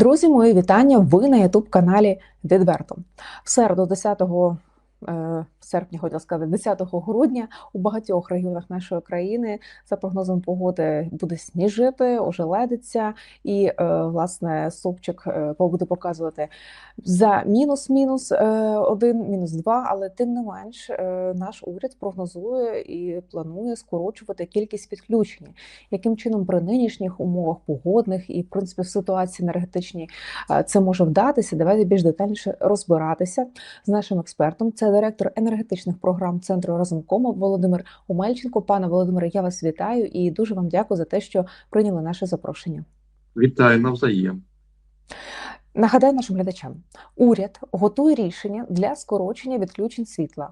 Друзі, мої вітання. Ви на youtube каналі Відверто. В середу, 10 е, серпня, хотіла сказати, 10 грудня у багатьох регіонах нашої країни за прогнозом погоди буде сніжити, ожеледиться, і е, власне сопчик е, буде показувати за мінус-мінус е, один, мінус два. Але тим не менш, е, наш уряд прогнозує і планує скорочувати кількість підключень. Яким чином при нинішніх умовах погодних і в принципі в ситуації енергетичній е, це може вдатися? Давайте більш детальніше розбиратися з нашим експертом. Це директор енергетичних програм центру Разумкома Володимир Умельченко. Пане Володимире, я вас вітаю і дуже вам дякую за те, що прийняли наше запрошення. Вітаю навзаєм. Нагадаю нашим глядачам: уряд готує рішення для скорочення відключень світла.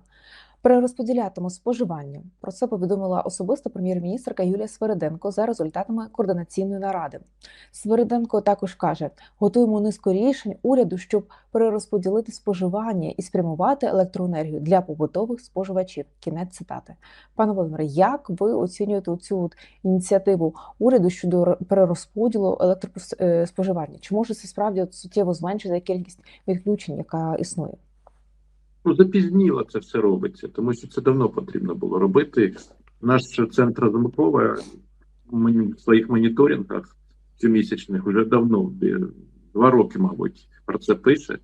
Перерозподілятиму споживання. Про це повідомила особисто прем'єр-міністрка Юлія Свериденко за результатами координаційної наради. Свериденко також каже: готуємо низку рішень уряду, щоб перерозподілити споживання і спрямувати електроенергію для побутових споживачів. Кінець цитати. Пане Володимире, як ви оцінюєте цю ініціативу уряду щодо перерозподілу електроспоживання? Чи може це справді суттєво зменшити кількість відключень, яка існує? Ну, запізніло це все робиться, тому що це давно потрібно було робити. Наш центр Разумкова в своїх моніторингах щомісячних вже давно, два роки, мабуть, про це пише,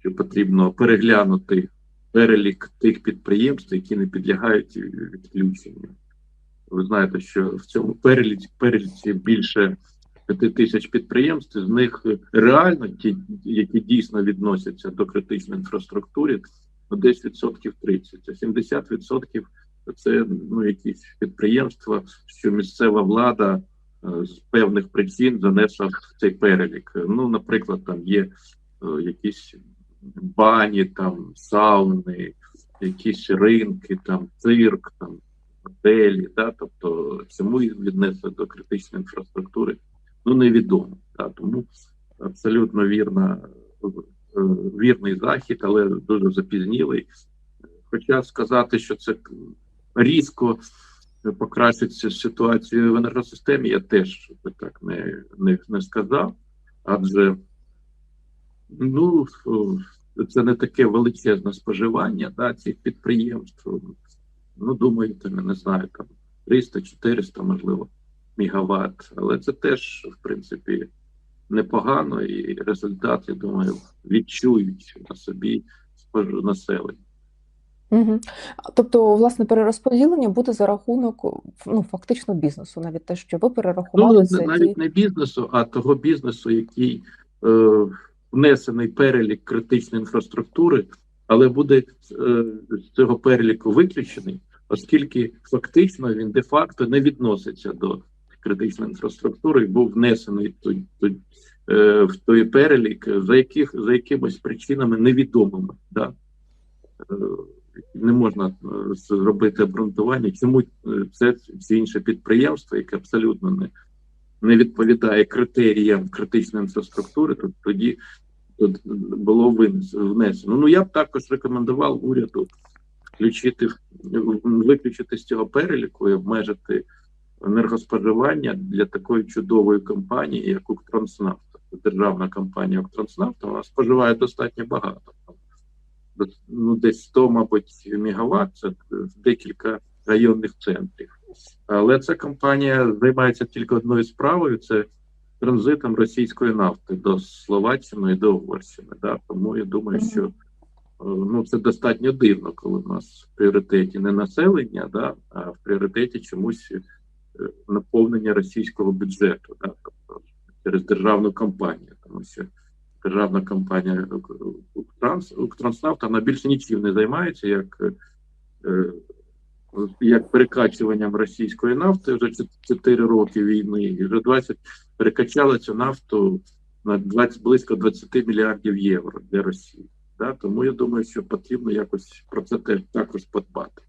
що потрібно переглянути перелік тих підприємств, які не підлягають відключенню. Ви знаєте, що в цьому переліці, переліці більше 5 тисяч підприємств, з них реально ті, які дійсно відносяться до критичної інфраструктури, десь відсотків 30, а 70 відсотків це ну якісь підприємства, що місцева влада е, з певних причин занесла в цей перелік. Ну, наприклад, там є е, якісь бані, там сауни, якісь ринки, там цирк, там готелі, да, тобто цьому віднесли до критичної інфраструктури ну невідомо. Да, тому абсолютно вірна, вірний захід, але дуже запізнілий. Хоча сказати, що це різко покращиться ситуацію в енергосистемі, я теж так не, не, не сказав, адже ну, це не таке величезне споживання да, цих підприємств. Ну, думаю, там, я не знаю, там 300-400, можливо мегаватт, але це теж в принципі непогано, і результат, я думаю, відчують на собі населення. Угу. Тобто, власне, перерозподілення буде за рахунок ну фактично бізнесу, навіть те, що ви перерахували ну, це навіть ті... не бізнесу, а того бізнесу, який е, внесений перелік критичної інфраструктури, але буде е, з цього переліку виключений, оскільки фактично він де-факто не відноситься до критичної інфраструктури був внесений той, той, е, в той перелік, за яких за якимось причинами невідомими. Да? Е, не можна е, зробити обґрунтування, чому це ці інше підприємство, яке абсолютно не не відповідає критеріям критичної інфраструктури, то тоді тут було внесено. Ну я б також рекомендував уряду включити виключити з цього переліку і обмежити енергоспоживання для такої чудової компанії, як Укртранснафта. Державна компанія Укртранснафта, вона споживає достатньо багато. Ну, Десь 100, мабуть, мегаватт, це декілька районних центрів. Але ця компанія займається тільки одною справою: це транзитом російської нафти до Словаччини і до Угорщини. Да? Тому я думаю, що е, ну, це достатньо дивно, коли в нас в пріоритеті не населення, да? а в пріоритеті чомусь наповнення російського бюджету, да, тобто через державну компанію, тому що державна компанія Укртранс, Укртранснафт, вона більше нічим не займається, як е, як перекачуванням російської нафти вже 4 роки війни, і вже 20 перекачали цю нафту на 20 близько 20 мільярдів євро для Росії. Да? Тому я думаю, що потрібно якось про це теж також подбати.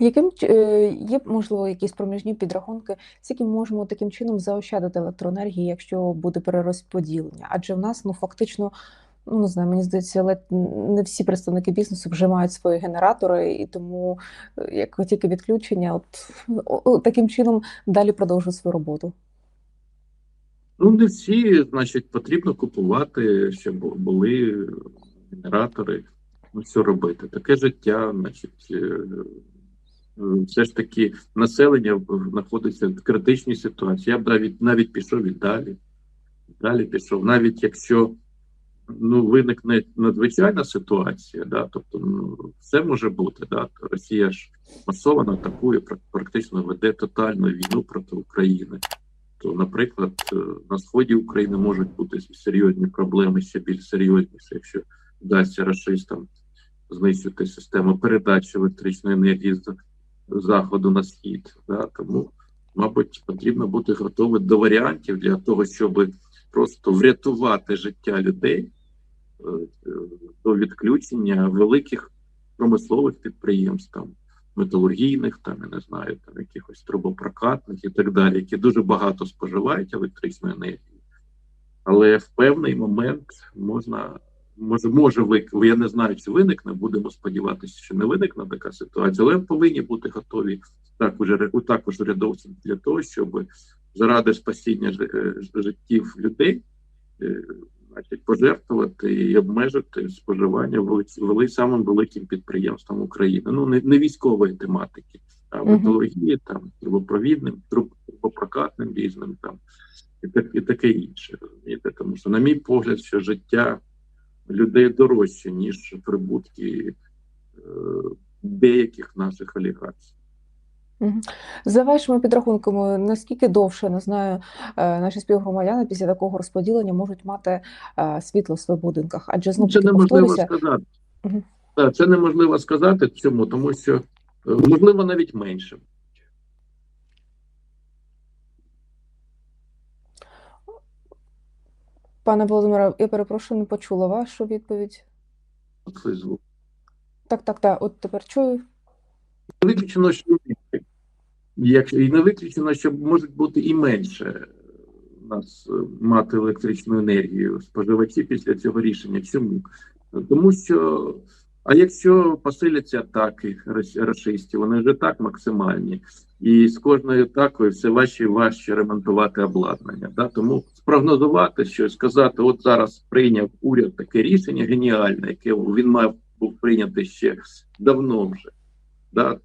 Яким е, є можливо якісь проміжні підрахунки, скільки можемо таким чином заощадити електроенергії, якщо буде перерозподілення? Адже в нас ну фактично, ну не знаю, мені здається, не всі представники бізнесу вже мають свої генератори, і тому е, як тільки відключення, от таким чином далі продовжують свою роботу. Ну, не всі, значить, потрібно купувати, щоб були генератори. Ну, що робити? Таке життя, значить, е, все ж таки населення знаходиться в критичній ситуації. Я б навіть навіть пішов і далі. Далі пішов. Навіть якщо ну, виникне надзвичайна ситуація, да, тобто ну, все може бути. Да, Росія ж масово атакує, практично веде тотальну війну проти України. То, наприклад, е, на сході України можуть бути серйозні проблеми, ще більш серйозніші, якщо вдасться рашистам знищити систему передачі електричної енергії з заходу на схід. Да? Тому, мабуть, потрібно бути готовим до варіантів для того, щоб просто врятувати життя людей е, до відключення великих промислових підприємств, там металургійних, там я не знаю, там якихось трубопрокатних і так далі, які дуже багато споживають електричної енергії. Але в певний момент можна може, може вик... я не знаю, чи виникне. Будемо сподіватися, що не виникне така ситуація, але повинні бути готові також також урядовці для того, щоб заради спасіння ж- е, життів людей, е, значить, пожертвувати і обмежити споживання вели... самим великим підприємствам України. Ну не, не військової тематики, а металургії, там трубопровідним, трубопрокатним різним там і так і таке інше. Розумієте, тому що, на мій погляд, що життя людей дорожче, ніж прибутки е, деяких наших олігархів. За вашими підрахунками, наскільки довше, не знаю, е, наші співгромадяни після такого розподілення можуть мати е, світло в своїх будинках? Адже знову Це неможливо повторюся, сказати. Так, це неможливо сказати. Чому? Тому що можливо навіть менше. Пане Володимире, я перепрошую, не почула вашу відповідь. Цей звук. Так, так, так, от тепер чую. Не виключено, що Якщо і не виключено, що можуть бути і менше у нас е, мати електричну енергію споживачі після цього рішення. Чому? Тому що, а якщо посиляться атаки рашистів, вони вже так максимальні, і з кожною атакою все важче і важче ремонтувати обладнання. Да? Тому спрогнозувати щось, сказати, от зараз прийняв уряд таке рішення геніальне, яке він мав був прийнятий ще давно вже. Да?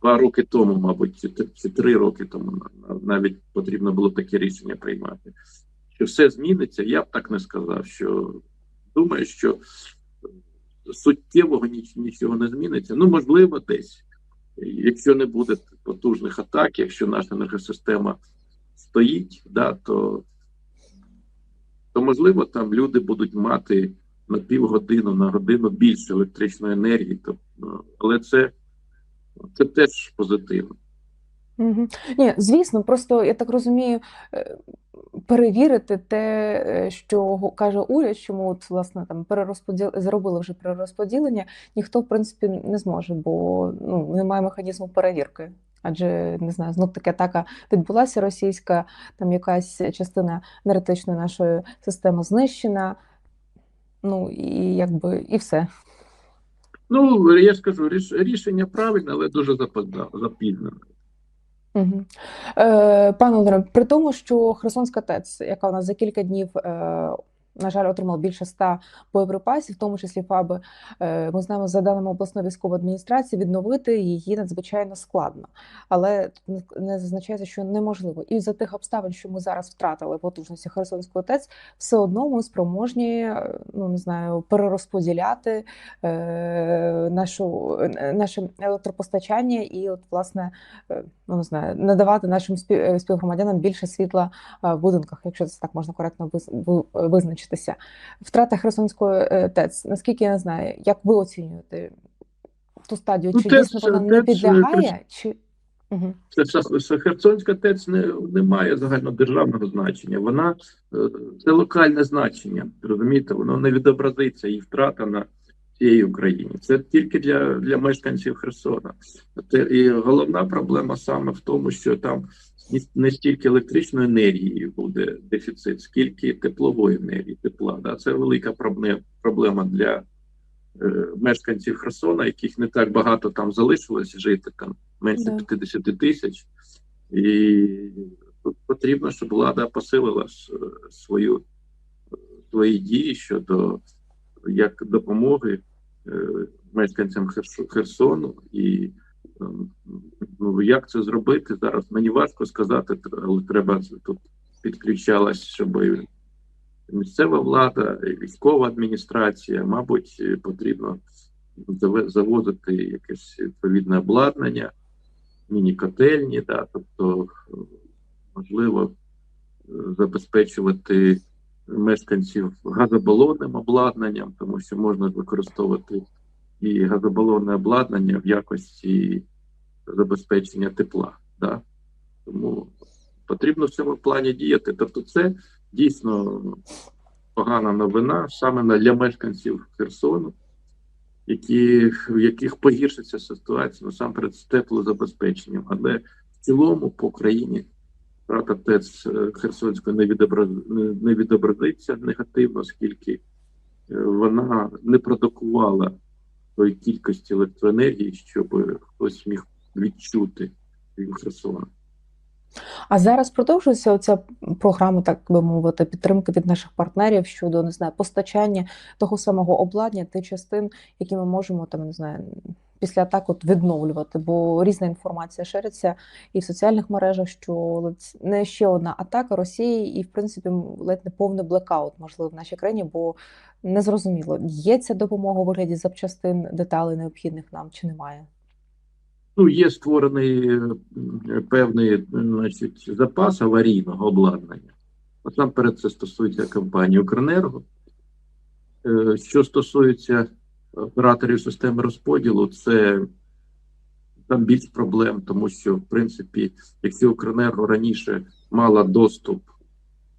Два роки тому, мабуть, чи, три роки тому на- на- навіть потрібно було таке рішення приймати. Що все зміниться, я б так не сказав. Що думаю, що суттєвого ніч, нічого не зміниться. Ну, можливо, десь. Якщо не буде потужних атак, якщо наша енергосистема стоїть, да, то, то можливо там люди будуть мати на півгодину, на годину більше електричної енергії. Тобто, але це, це теж позитивно. Угу. Ні, звісно, просто я так розумію, е, перевірити те, е, що каже уряд, чому от, власне там перерозподіл зробили вже перерозподілення, ніхто в принципі не зможе, бо ну немає механізму перевірки. Адже не знаю, знов таки атака відбулася російська, там якась частина енергетичної нашої системи знищена. Ну і якби і все. Ну, я скажу, ріш- рішення правильне, але дуже запізнене. Угу. Е, пане Володимире, при тому, що Херсонська ТЕЦ, яка у нас за кілька днів, е, на жаль, отримала більше ста боєприпасів, в тому числі ФАБи, е, ми знаємо, за даними обласної військової адміністрації, відновити її надзвичайно складно. Але не- зазначається, що неможливо. І за тих обставин, що ми зараз втратили потужності Херсонської ТЕЦ, все одно ми спроможні, е, ну не знаю, перерозподіляти е, нашу, е, наше електропостачання і, от, власне, ну не знаю, надавати нашим спів, співгромадянам більше світла в будинках, якщо це так можна коректно виз, визначитися. Втрата Херсонської е, ТЕЦ, наскільки я не знаю, як ви оцінюєте ту стадію? Ну, Чи ТЕЦ, дійсно вона не ТЕЦ, підлягає? Чи... Угу. Херсонська ТЕЦ не, не має загальнодержавного значення. Вона е, це локальне значення. Розумієте, воно не відобразиться і втрата на всієї Україні. Це тільки для, для мешканців Херсона. Це, і головна проблема саме в тому, що там не стільки електричної енергії буде дефіцит, скільки теплової енергії, тепла. Да? Це велика проблема, проблема для е, мешканців Херсона, яких не так багато там залишилось жити, там менше Да. 50 тисяч. І тут потрібно, щоб влада посилила свою свої дії щодо як допомоги е, мешканцям Херсону і ем, ну, як це зробити зараз. Мені важко сказати, але треба тут підключалась, щоб місцева влада, військова адміністрація, мабуть, е, потрібно завозити якесь відповідне обладнання, міні-котельні, да, тобто, е, можливо, забезпечувати мешканців газобалонним обладнанням, тому що можна використовувати і газобалонне обладнання в якості забезпечення тепла. Да? Тому потрібно в цьому плані діяти. Тобто, це дійсно погана новина саме для мешканців Херсону, які, в яких погіршиться ситуація насамперед з теплозабезпеченням. Але в цілому по країні втрата ТЕЦ е, Херсонської не, відобраз... не- відобразиться негативно, оскільки е, вона не продукувала тої кількості електроенергії, щоб хтось міг відчути від Херсона. А зараз продовжується оця програма, так би мовити, підтримки від наших партнерів щодо не знаю, постачання того самого обладнання, тих частин, які ми можемо там не знаю. Після атак от відновлювати, бо різна інформація шириться і в соціальних мережах, що не ще одна атака Росії, і в принципі ледь не повний блекаут можливо в нашій країні, бо незрозуміло, є ця допомога у вигляді запчастин, деталей необхідних нам чи немає. Ну, є створений е, певний значить, запас аварійного обладнання. Насамперед, це стосується компанії Укренерго. Е, Що стосується операторів системи розподілу, це там більш проблем, тому що, в принципі, якщо Укренерго раніше мала доступ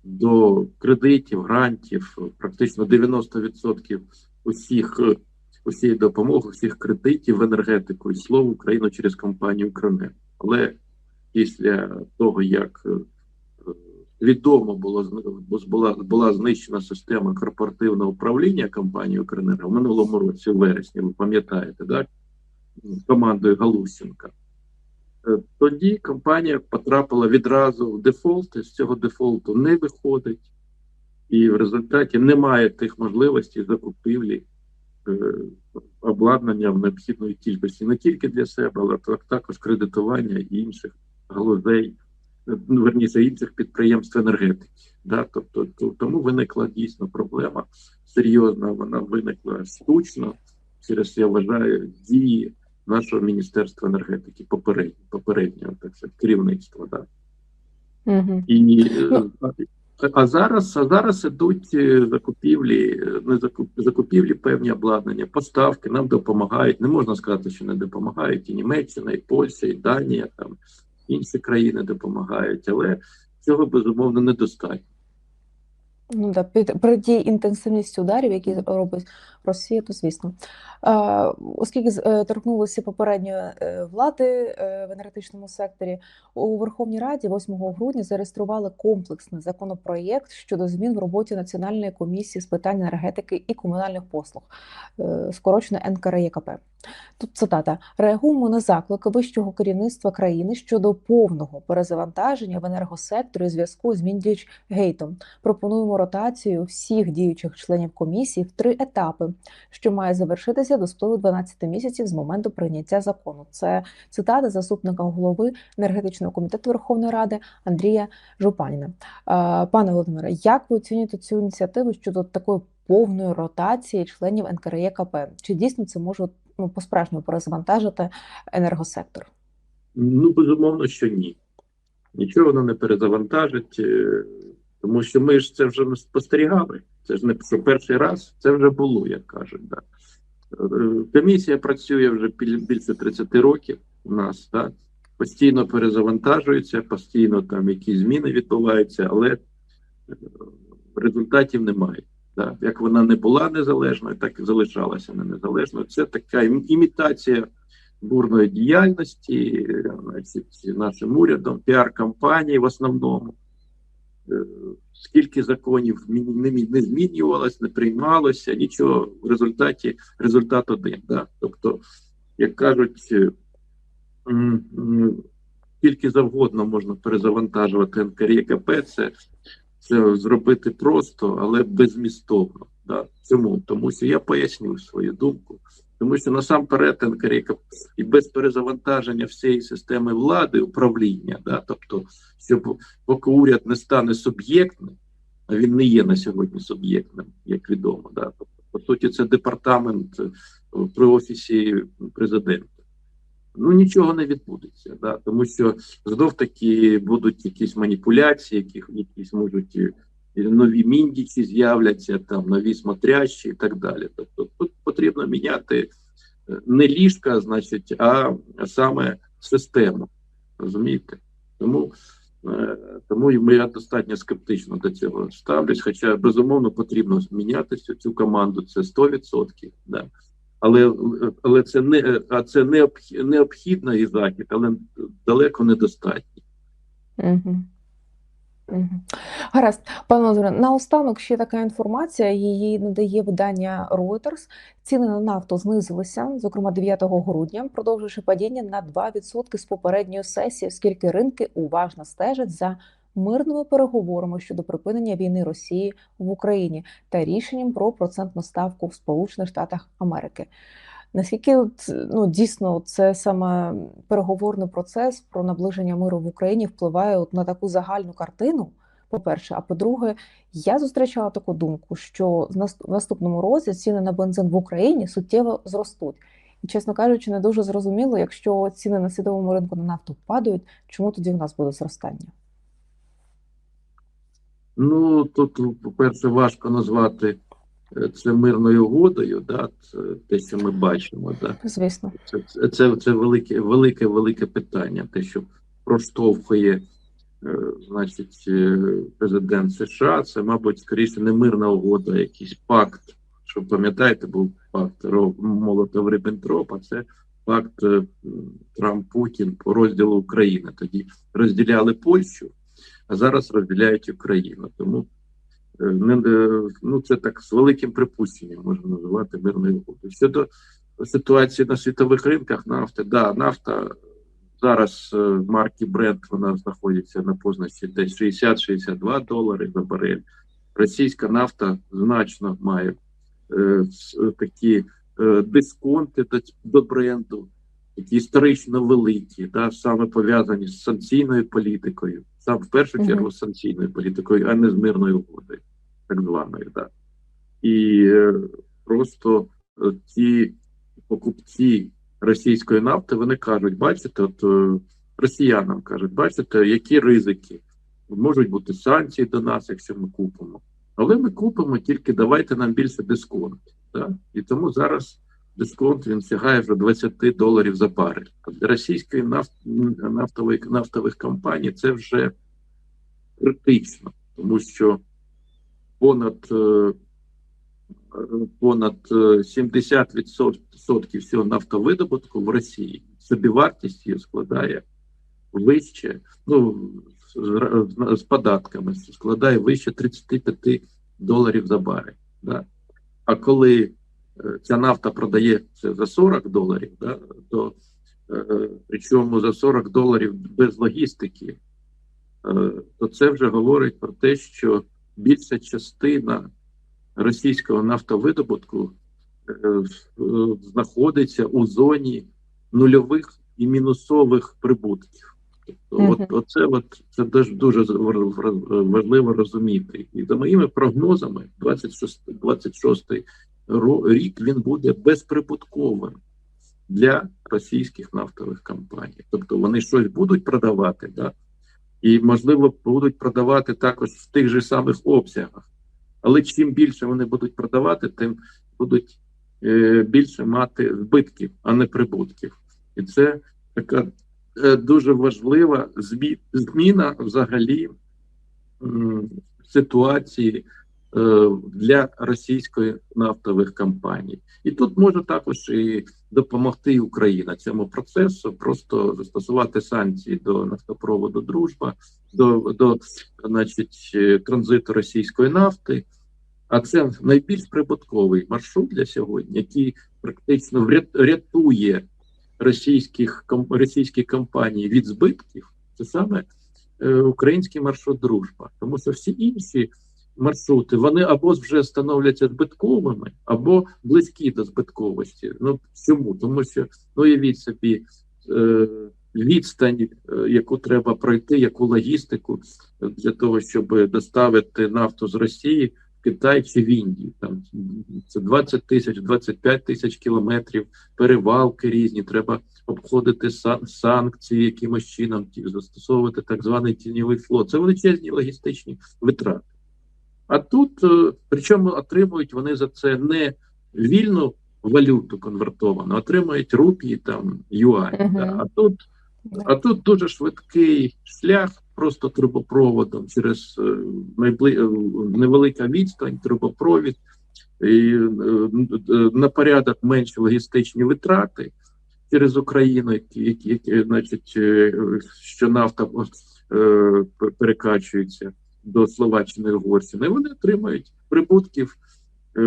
до кредитів, грантів, практично 90% усіх усієї допомоги, всіх кредитів в енергетику йшло в Україну через компанію Укренерго. Але після того, як відомо було була, була знищена система корпоративного управління компанії Укренерго в минулому році, в вересні, ви пам'ятаєте, так? командою Галусенка. Е, Тоді компанія потрапила відразу в дефолт, і з цього дефолту не виходить, і в результаті немає тих можливостей закупівлі е, обладнання в необхідної кількості не тільки для себе, але також кредитування інших галузей, верніше інших підприємств енергетики. Да? Тобто, тому виникла дійсно проблема серйозна. Вона виникла штучно через я вважаю дії нашого міністерства енергетики попереднього, попереднього так сказати, керівництва. Да? Угу. І, е, а зараз, а зараз ідуть е, закупівлі, е, не закуп, закупівлі певні обладнання, поставки нам допомагають. Не можна сказати, що не допомагають і Німеччина, і Польща, і Данія, там інші країни допомагають, але цього безумовно недостатньо. Ну да, під при тій інтенсивності ударів, які робить Росія, то звісно. Е, оскільки торкнулися попередньої е, влади е, в енергетичному секторі, у Верховній Раді 8 грудня зареєстрували комплексний законопроєкт щодо змін в роботі Національної комісії з питань енергетики і комунальних послуг, е, скорочено НКРЄКП. Тут цитата: реагуємо на заклики вищого керівництва країни щодо повного перезавантаження в енергосекторі у зв'язку з Міндіч Гейтом. Пропонуємо ротацію всіх діючих членів комісії в три етапи, що має завершитися до спливу 12 місяців з моменту прийняття закону. Це цитата заступника голови енергетичного комітету Верховної Ради Андрія Жупаніна. Пане Володимире, як ви оцінюєте цю ініціативу щодо такої повної ротації членів НКРЄКП? Чи дійсно це може ну, по-справжньому перезавантажити енергосектор? Ну, безумовно, що ні. Нічого воно не перезавантажить, е, тому що ми ж це вже спостерігали. Це ж не що перший раз, це вже було, як кажуть. Да. Е, Комісія працює вже більше 30 років у нас, так? постійно перезавантажується, постійно там якісь зміни відбуваються, але е, результатів немає. Да. Як вона не була незалежною, так і залишалася не незалежною. Це така імітація бурної діяльності, е, значить, нашим урядом, піар-кампанії в основному. Е, Скільки законів не, змінювалось, не приймалося, нічого в результаті результат один. Да? Тобто, як кажуть, е, скільки завгодно можна перезавантажувати НКРЄКП, це, це зробити просто, але безмістовно. Да? Чому? Тому що я поясню свою думку. Тому що насамперед НКРЄКП і без перезавантаження всієї системи влади, управління, да? тобто, щоб поки уряд не стане суб'єктним, а він не є на сьогодні суб'єктним, як відомо. Да? Тобто, по суті, це департамент е, при офісі президента. Ну нічого не відбудеться, да? тому що знов таки будуть якісь маніпуляції, які якісь можуть нові міндічі з'являться, там нові смотрящі і так далі. Тобто тут потрібно міняти е, не ліжка, значить, а саме систему. Розумієте? Тому, е, тому я достатньо скептично до цього ставлюсь. Хоча безумовно потрібно зміняти цю, цю команду, це 100%. Да. Але, але це не а це необхідний захід, але далеко недостатньо. Угу. Гаразд, пане Лазаре, наостанок ще така інформація. Її надає видання Reuters. Ціни на нафту знизилися, зокрема 9 грудня, продовживши падіння на 2% з попередньої сесії, оскільки ринки уважно стежать за мирними переговорами щодо припинення війни Росії в Україні та рішенням про процентну ставку в Сполучених Штатах Америки. Наскільки от, ну, дійсно це саме переговорний процес про наближення миру в Україні впливає от на таку загальну картину? По-перше, а по-друге, я зустрічала таку думку, що в наступному році ціни на бензин в Україні суттєво зростуть. І, чесно кажучи, не дуже зрозуміло, якщо ціни на світовому ринку на нафту падають, чому тоді в нас буде зростання? Ну тут, по-перше, важко назвати це мирною угодою, да, це те, що ми бачимо. Да. Звісно. Це, це, це, велике, велике, велике питання, те, що проштовхує, е, значить, е, президент США, це, мабуть, скоріше не мирна угода, а якийсь пакт. Що пам'ятаєте, був пакт молотов ріббентропа це пакт е, Трамп-Путін по розділу України. Тоді розділяли Польщу, а зараз розділяють Україну. Тому е, е, ну, це так з великим припущенням можна називати мирною угодою. Щодо ситуації на світових ринках нафти. Да, нафта зараз е, марки Brent вона знаходиться на позначці десь 60-62 долари за барель. Російська нафта значно має е, такі е, дисконти до, до бренду, які історично великі, да, саме пов'язані з санкційною політикою, сам в першу Мгм. чергу з санкційною політикою, а не з мирною угодою, так званою. Да. І е, просто е, ті покупці російської нафти вони кажуть: бачите, от е, росіянам кажуть, бачите, які ризики можуть бути санкції до нас, якщо ми купимо. Але ми купимо тільки давайте нам більше дисконт. Да? І тому зараз дисконт він сягає вже 20 доларів за барель. А для російської нафт, нафтової нафтових компаній це вже критично, тому що понад е, понад е, 70% всього нафтовидобутку в Росії собівартість її складає вище, ну з, податками складає вище 35 доларів за барель. Да? А коли е, ця нафта продається за 40 доларів, да, то е, причому за 40 доларів без логістики, е, то це вже говорить про те, що більша частина російського нафтовидобутку е, е, знаходиться у зоні нульових і мінусових прибутків. Тобто, от, оце от, це дуже, дуже важливо розуміти. І за моїми прогнозами, 26, 26 ро- рік він буде безприбутковим для російських нафтових компаній. Тобто вони щось будуть продавати, да? і, можливо, будуть продавати також в тих же самих обсягах. Але чим більше вони будуть продавати, тим будуть е, більше мати збитків, а не прибутків. І це така е, дуже важлива змі- зміна взагалі м, ситуації для російської нафтових компаній. І тут може також і допомогти Україна цьому процесу, просто застосувати санкції до нафтопроводу Дружба, до, до значить, е, транзиту російської нафти. А це найбільш прибутковий маршрут для сьогодні, який практично рятує російських російські компанії від збитків, це саме е, український маршрут Дружба, тому що всі інші маршрути вони або вже становляться збитковими, або близькі до збитковості. Ну чому? Тому що ну уявіть собі. Е, Відстань, е, яку треба пройти, яку логістику для того, щоб доставити нафту з Росії в Китай чи в Індію. Там це 20 тисяч, 25 тисяч кілометрів, перевалки різні. Треба обходити сан- санкції якимось чином, застосовувати так званий тіньовий флот. Це величезні логістичні витрати. А тут, е, причому отримують вони за це не вільну валюту конвертовану, отримують рупії там юані. Мгм. Да. А тут а тут дуже швидкий шлях, просто трубопроводом через е, найбли... е, невелика відстань, трубопровід, і на порядок менші логістичні витрати через Україну, які, які, які значить, що нафта перекачується до Словаччини і Угорщини, вони отримають прибутків. е,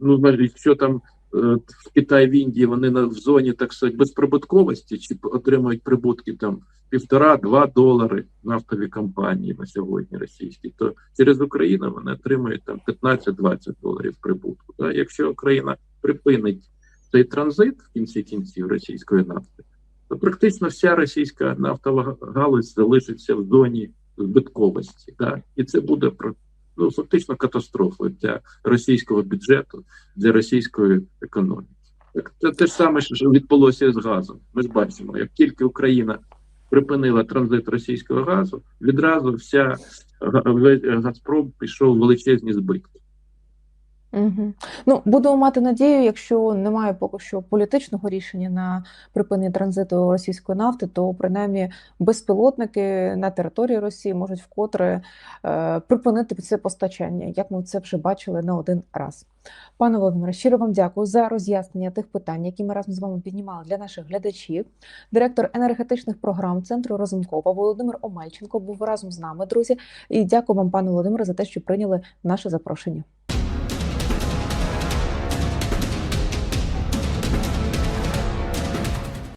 Ну, якщо там е, в Китаї, в Індії вони в зоні так сказати, безприбутковості, чи отримують прибутки там півтора-два долари нафтові компанії на сьогодні російські, то через Україну вони отримують там 15-20 доларів прибутку. Да? Якщо Україна припинить цей транзит в кінці кінців російської нафти, то практично вся російська нафтова галузь залишиться в зоні збитковості. Да? І це буде ну фактично катастрофою для російського бюджету, для російської економіки. Це те ж саме, що відбулося з газом. Ми ж бачимо, як тільки Україна припинила транзит російського газу, відразу вся га- Газпром пішов величезні збитки. Угу. Ну, будемо мати надію, якщо немає поки що політичного рішення на припинення транзиту російської нафти, то принаймні безпілотники на території Росії можуть вкотре е, припинити це постачання, як ми це вже бачили не один раз. Пане Володимире, щиро вам дякую за роз'яснення тих питань, які ми разом з вами піднімали для наших глядачів. Директор енергетичних програм центру Розумкова Володимир Омельченко був разом з нами, друзі. І дякую вам, пане Володимире, за те, що прийняли наше запрошення.